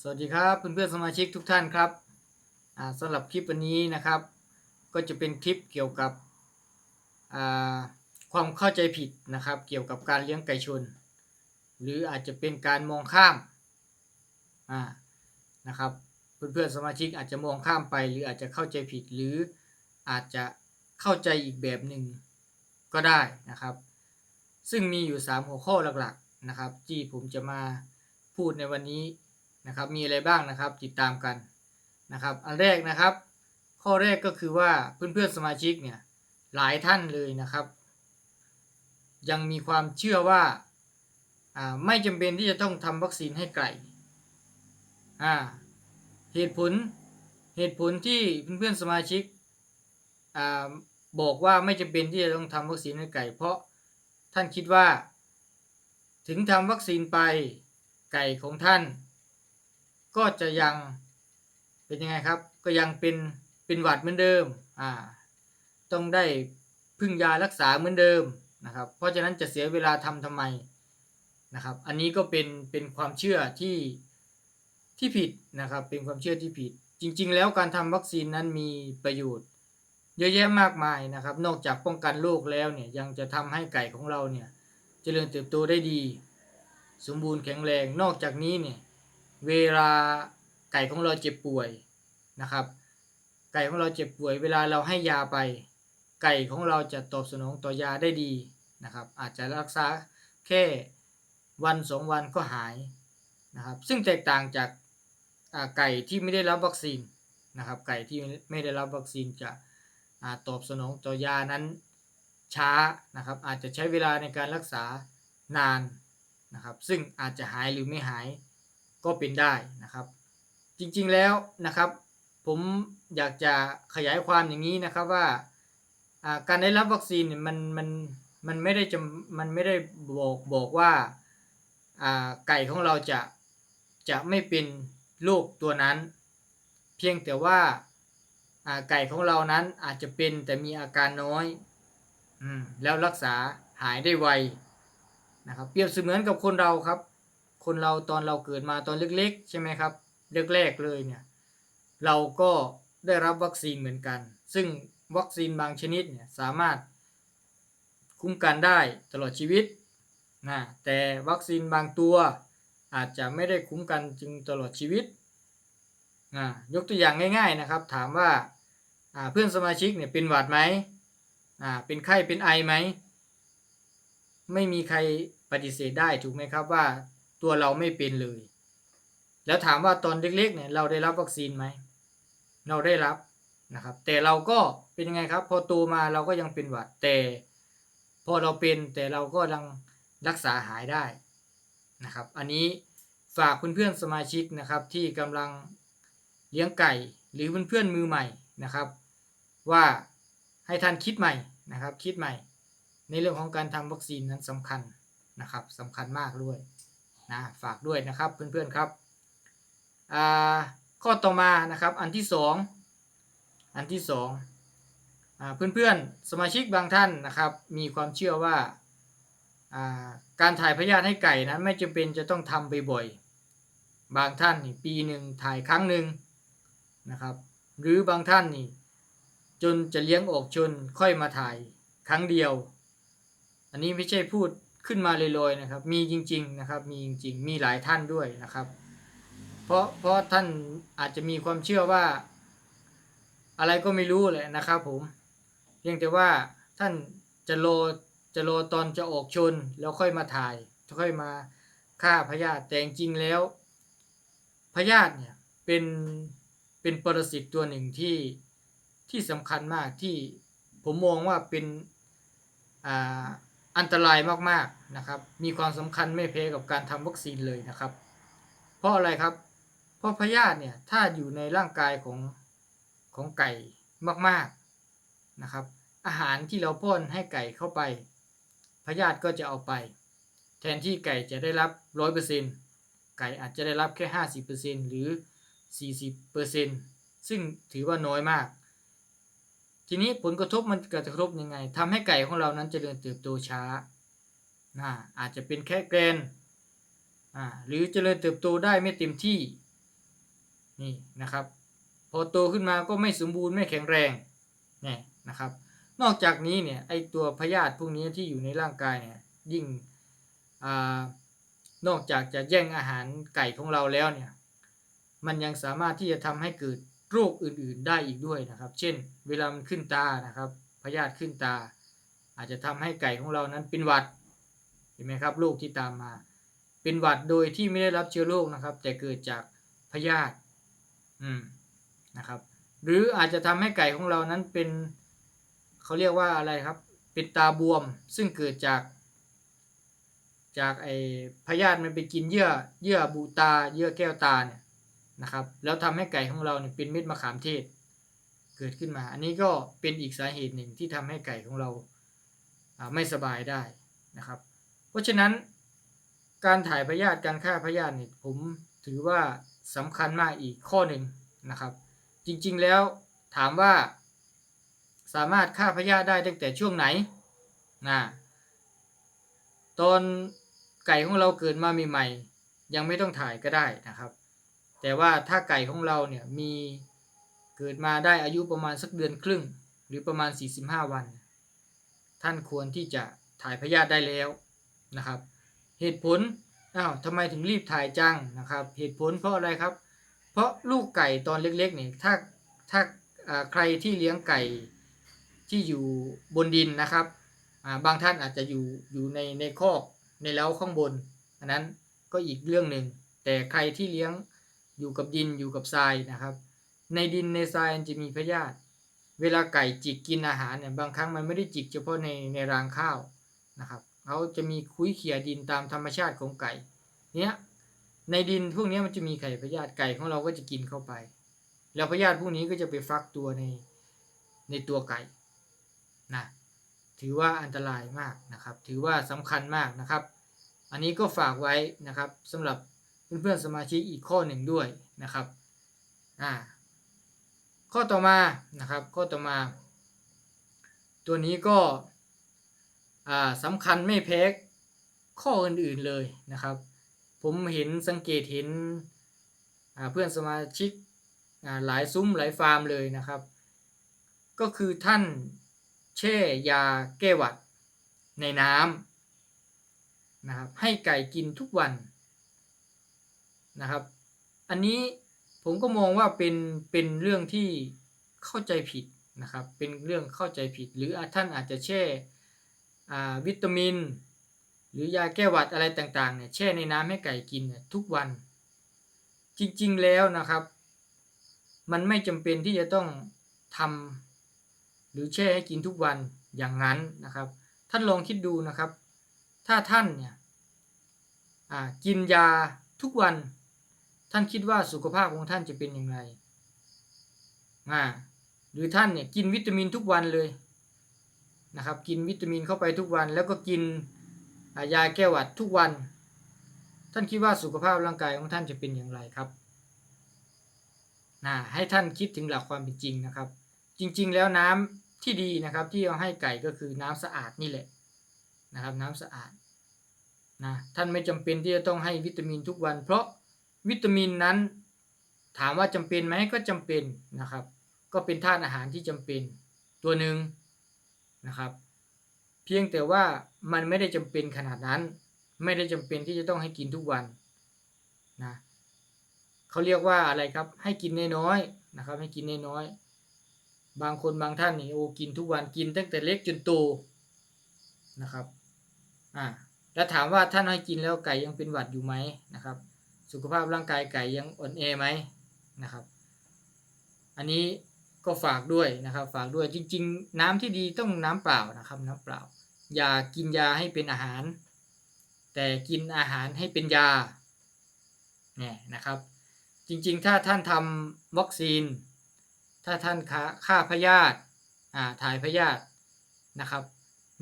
สวัสดีครับเพื่อนๆสมาชิกทุกท่านครับอ่าสำหรับคลิปวันนี้นะครับ ก็จะเป็นคลิปเกี่ยวกับความเข้าใจผิดนะครับ เกี่ยวกับการเลี้ยงไก่ชน หรืออาจจะเป็นการมองข้ามนะครับเพื่อนๆสมาชิกอาจจะมองข้ามไป หรืออาจจะเข้าใจผิด หรืออาจจะเข้าใจอีกแบบหนึ่งก็ได้นะครับ ซึ่งมีอยู่ 3 หัวข้อหลักๆนะครับ ที่ผมจะมาพูดในวันนี้ นะครับ มีอะไรบ้างนะครับติดตามกันนะครับ อันแรกนะครับ ข้อแรกก็คือว่าเพื่อนๆสมาชิกเนี่ยหลายท่านเลยนะครับ ยังมีความเชื่อว่าไม่จำเป็นที่จะต้องทำวัคซีนให้ไก่เหตุผลเหตุผลที่เพื่อนๆสมาชิกอบอกว่าไม่จำเป็นที่จะต้องทำวัคซีนให้ไก่ เพราะท่านคิดว่า ถึงทำวัคซีนไปไก่ของท่าน ก็จะยังเป็นยังไงครับ ก็ยังเป็นเป็นหวัดเหมือนเดิมอ่าต้องได้พึ่งยารักษาเหมือนเดิมนะครับ เพราะฉะนั้นจะเสียเวลาทำทำไมนะครับ อันนี้ก็เป็นเป็นความเชื่อที่ที่ผิดนะครับ เป็นความเชื่อที่ผิด จริง ๆ แล้วการทำวัคซีนนั้นมีประโยชน์ เยอะแยะมากมายนะครับ นอกจากป้องกันโรคแล้วเนี่ยยังจะทำให้ไก่ของเราเนี่ยเจริญเติบโตได้ดี สมบูรณ์แข็งแรง นอกจากนี้เนี่ย เวลาไก่ของเราเจ็บป่วยนะครับ ไก่ของเราเจ็บป่วย เวลาเราให้ยาไป ไก่ของเราจะตอบสนองต่อยาได้ดีนะครับ อาจจะรักษาแค่วันสองวันก็หายนะครับซึ่งแตกต่างจากไก่ที่ไม่ได้รับวัคซีนนะครับไก่ที่ไม่ได้รับวัคซีนจะอตอบสนองต่อยานั้นช้านะครับอาจจะใช้เวลาในการรักษานานนะครับซึ่งอาจจะหายหรือไม่หาย ก็เป็นได้นะครับ จริงๆแล้วนะครับ ผมอยากจะขยายความอย่างนี้นะครับว่าการได้รับวัคซีนเนี่ยมันมันมันไม่ได้จำมันไม่ได้บอกบอกว่าไก่ของเราจะจะไม่เป็นโรคตัวนั้น เพียงแต่ว่าไก่ของเรานั้นอาจจะเป็นแต่มีอาการน้อยอแล้วรักษาหายได้ไวนะครับเปรียบเสมือนกับคนเราครับ คนเราตอนเราเกิดมาตอนเล็กๆ ใช่ไหมครับแรกๆเลยเนี่ยเราก็ได้รับวัคซีนเหมือนกัน ซึ่งวัคซีนบางชนิดเนี่ยสามารถคุ้มกันได้ตลอดชีวิตนะแต่วัคซีนบางตัวอาจจะไม่ได้คุ้มกันจึงตลอดชีวิตนะยกตัวอย่างง่าย ๆนะครับ ถามว่าเพื่อนสมาชิกเนี่ยเป็นหวัดไหมเป็นไข้เป็นไอไหม ไม่มีใครปฏิเสธได้ถูกไหมครับว่า ตัวเราไม่เป็นเลย แล้วถามว่าตอนเล็กๆเนี่ยเราได้รับวัคซีนไหมเราได้รับนะครับ แต่เราก็เป็นยังไงครับ พอโตมาเราก็ยังเป็นหวัดแต่ พอเราเป็นแต่เราก็ยังรักษาหายได้นะครับ อันนี้ฝากเพื่อนๆสมาชิกนะครับ ที่กำลังเลี้ยงไก่หรือเพื่อนๆมือใหม่นะครับ ว่าให้ท่านคิดใหม่นะครับ คิดใหม่ ในเรื่องของการทำวัคซีนนั้นสำคัญนะครับสำคัญมากด้วย นะฝากด้วยนะครับเพื่อนๆครับข้อต่อมานะครับอันที่สองอันที่สองเพื่อนๆสมาชิกบางท่านนะครับ มีความเชื่อว่าอ่าการถ่ายพยาธิให้ไก่นั้นไม่จำเป็นจะต้องทำบ่อยๆบางท่านนี่ปีหนึ่งถ่ายครั้งหนึ่งนะครับ หรือบางท่านนี่จนจะเลี้ยงออกชนค่อยมาถ่ายครั้งเดียว อันนี้ไม่ใช่พูด ขึ้นมาลอยๆนะครับ มีจริง ๆนะครับ มีจริงๆ มีหลายท่านด้วยนะครับ เพราะเพราะท่านอาจจะมีความเชื่อว่า อะไรก็ไม่รู้เลยนะครับ ผมเพียงแต่ว่าท่านจะรอจะรอตอนจะออกชนแล้วค่อยมาถ่ายค่อยมาฆ่าพยาธิแต่จริงๆแล้วพยาธิเนี่ยเป็นเป็นปรสิตตัวหนึ่งที่ที่สำคัญมากที่ผมมองว่าเป็นอ่า อันตรายมากๆนะครับ มีความสำคัญไม่แพ้กับการทำวัคซีนเลยนะครับ เพราะอะไรครับ เพราะพยาธิเนี่ยถ้าอยู่ในร่างกายของของไก่มากๆนะครับ อาหารที่เราป้อนให้ไก่เข้าไปพยาธิก็จะเอาไป แทนที่ไก่จะได้รับร้อยเปอร์เซ็นไก่อาจจะได้รับแค่ห้าสิบเปอร์เซ็นหรือสี่สิบเปอร์เซ็นซึ่งถือว่าน้อยมาก ทีนี้ผลกระทบมันกระทบยังไงทำให้ไก่ของเรานั้นเจริญเติบโตช้านะอาจจะเป็นแค่แกรนอ่าหรือเจริญเติบโตได้ไม่เต็มที่นี่นะครับ พอโตขึ้นมาก็ไม่สมบูรณ์ไม่แข็งแรงเนี่ยนะครับ นอกจากนี้เนี่ยไอตัวพยาธิพวกนี้ที่อยู่ในร่างกายเนี่ยยิ่งอานอกจากจะแย่งอาหารไก่ของเราแล้วเนี่ยมันยังสามารถที่จะทำให้เกิด โรคอื่นๆได้อีกด้วยนะครับ เช่น เวลามันขึ้นตานะครับพยาธิขึ้นตา อาจจะทำให้ไก่ของเรานั้นเป็นหวัดเห็นไหมครับโรคที่ตามมา เป็นหวัดโดยที่ไม่ได้รับเชื้อโรคนะครับ แต่เกิดจากพยาธิอืมนะครับ หรืออาจจะทำให้ไก่ของเรานั้นเป็นเขาเรียกว่าอะไรครับ เป็นตาบวมซึ่งเกิดจาก จากไอพยาธิมันไปกินเยื่อเยื่อบุตาเยื่อแก้วตาเนี่ย นะครับ แล้วทำให้ไก่ของเราเนี่ยเป็นเม็ดมะขามเทศเกิดขึ้นมา อันนี้ก็เป็นอีกสาเหตุหนึ่งที่ทำให้ไก่ของเราไม่สบายได้นะครับ เพราะฉะนั้นการถ่ายพยาธิการฆ่าพยาธิเนี่ยผมถือว่าสำคัญมากอีกข้อหนึ่งนะครับ จริงๆแล้วถามว่าสามารถฆ่าพยาธิได้ตั้งแต่ช่วงไหนนะตอนไก่ของเราเกิดมาใหม่ๆยังไม่ต้องถ่ายก็ได้นะครับ แต่ว่าถ้าไก่ของเราเนี่ยมีเกิดมาได้อายุประมาณสักเดือนครึ่ง หรือประมาณ 45 วัน ท่านควรที่จะถ่ายพยาธิได้แล้วนะครับ เหตุผลอ้าวทำไมถึงรีบถ่ายจังนะครับ เหตุผลเพราะอะไรครับ เพราะลูกไก่ตอนเล็กๆเนี่ยถ้าถ้าใครที่เลี้ยงไก่ที่อยู่บนดินนะครับบางท่านอาจจะอยู่อยู่ในในคอกในเล้าข้างบน อันนั้นก็อีกเรื่องหนึ่งแต่ใครที่เลี้ยง อยู่กับดินอยู่กับทรายนะครับ ในดินในทรายจะมีพยาธิเวลาไก่จิกกินอาหารเนี่ยบางครั้งมันไม่ได้จิกเฉพาะในในรางข้าวนะครับเขาจะมีคุ้ยเขี่ยดินตามธรรมชาติของไก่เนี้ยในดินพวกนี้มันจะมีไข่พยาธิไก่ของเราก็จะกินเข้าไป แล้วพยาธิพวกนี้ก็จะไปฟักตัวในในตัวไก่นะถือว่าอันตรายมากนะครับ ถือว่าสำคัญมากนะครับ อันนี้ก็ฝากไว้นะครับสำหรับ เพื่อนๆสมาชิกอีกข้อหนึ่งด้วยนะครับอ่าข้อต่อมานะครับข้อต่อมา ตัวนี้ก็อ่าสำคัญไม่แพ้ข้ออื่นๆเลยนะครับ ผมเห็นสังเกตเห็นเพื่อนสมาชิกหลายซุ้มหลายฟาร์มเลยนะครับ ก็คือท่านแช่ยาแก้หวัดในน้ำนะครับให้ไก่กินทุกวัน นะครับ อันนี้ผมก็มองว่าเป็นเป็นเรื่องที่เข้าใจผิดนะครับ เป็นเรื่องเข้าใจผิด หรือท่านอาจจะแช่วิตามิน หรือยาแก้หวัดอะไรต่างๆเนี่ยแช่ในน้ำให้ไก่กินเนี่ยทุกวัน จริงๆแล้วนะครับ มันไม่จำเป็นที่จะต้องทำหรือแช่ให้กินทุกวันอย่างนั้นนะครับ ท่านลองคิดดูนะครับ ถ้าท่านเนี่ยกินยาทุกวัน ท่านคิดว่าสุขภาพของท่านจะเป็นอย่างไรหรือท่านเนี่ยกินวิตามินทุกวันเลยนะครับ กินวิตามินเข้าไปทุกวัน แล้วก็กินยาแก้หวัดทุกวัน ท่านคิดว่าสุขภาพร่างกายของท่านจะเป็นอย่างไรครับนะให้ท่านคิดถึงหลักความเป็นจริงนะครับ จริง ๆ แล้วน้ำที่ดีนะครับ ที่เอาให้ไก่ก็คือน้ำสะอาดนี่แหละนะครับ น้ำสะอาดนะท่านไม่จำเป็นที่จะต้องให้วิตามินทุกวัน เพราะ วิตามินนั้น ถามว่าจำเป็นไหมก็จำเป็นนะครับ ก็เป็นธาตุอาหารที่จำเป็นตัวหนึ่งนะครับ เพียงแต่ว่ามันไม่ได้จำเป็นขนาดนั้น ไม่ได้จำเป็นที่จะต้องให้กินทุกวันนะเขาเรียกว่าอะไรครับ ให้กินน้อยๆนะครับ ให้กินน้อยๆบางคนบางท่านนี่โอ้กินทุกวันกินตั้งแต่เล็กจนโตนะครับอ่าแล้วถามว่าท่านให้กินแล้วไก่ยังเป็นหวัดอยู่ไหมนะครับ สุขภาพร่างกายไก่ยังอ่อนแอไหมนะครับ อันนี้ก็ฝากด้วยนะครับ ฝากด้วยจริง ๆ น้ำที่ดีต้องน้ำเปล่านะครับ น้ำเปล่า อย่ากินยาให้เป็นอาหาร แต่กินอาหารให้เป็นยาเนี่ยนะครับ จริงๆ ถ้าท่านทำวัคซีน ถ้าท่านฆ่าพยาธิอ่าถ่ายพยาธินะครับ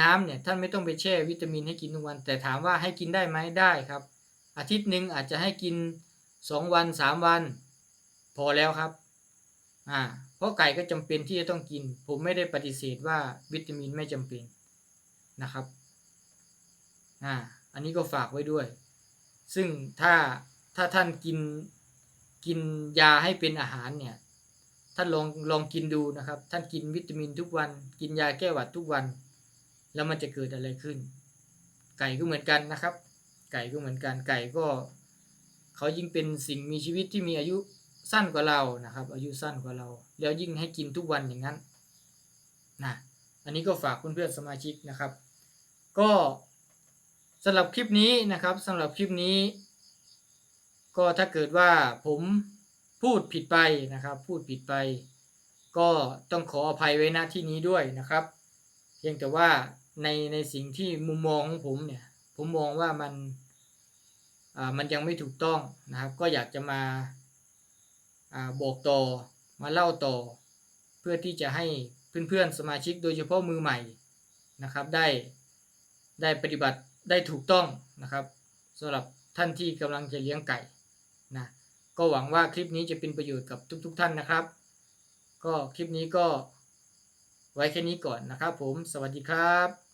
น้ำเนี่ยท่านไม่ต้องไปแช่วิตามินให้กินทุกวัน แต่ถามว่าให้กินได้ไหมได้ครับ อาทิตย์หนึ่งอาจจะให้กิน2วัน3วัน พอแล้วครับอ่าเพราะไก่ก็จำเป็นที่จะต้องกิน ผมไม่ได้ปฏิเสธว่าวิตามินไม่จำเป็นนะครับอ่าอันนี้ก็ฝากไว้ด้วย ซึ่งถ้าถ้าท่านกินกินยาให้เป็นอาหารเนี่ยท่านลองลองกินดูนะครับ ท่านกินวิตามินทุกวัน กินยาแก้หวัดทุกวัน แล้วมันจะเกิดอะไรขึ้น ไก่ก็เหมือนกันนะครับ ไก่ก็เหมือนกันไก่ก็เขายิ่งเป็นสิ่งมีชีวิตที่มีอายุสั้นกว่าเรานะครับ อายุสั้นกว่าเรา แล้วยิ่งให้กินทุกวันอย่างนั้นนะอันนี้ก็ฝากเพื่อนๆสมาชิกนะครับ ก็สำหรับคลิปนี้นะครับสำหรับคลิปนี้ ก็ถ้าเกิดว่าผมพูดผิดไปนะครับ พูดผิดไป ก็ต้องขออภัยไว้ณที่นี้ด้วยนะครับ เพียงแต่ว่าในในสิ่งที่มุมมองของผมเนี่ย ผมมองว่ามัน มันยังไม่ถูกต้องนะครับ ก็อยากจะมาอบอกต่อมาเล่าต่อ เพื่อที่จะให้เพื่อนๆสมาชิกโดยเฉพาะมือใหม่นะครับ ได้ได้ปฏิบัติได้ถูกต้องนะครับสำหรับท่านที่กำลังจะเลี้ยงไก่นะก็หวังว่าคลิปนี้จะเป็นประโยชน์กับทุกๆท่านนะครับ ก็คลิปนี้ก็ไว้แค่นี้ก่อนนะครับผม สวัสดีครับ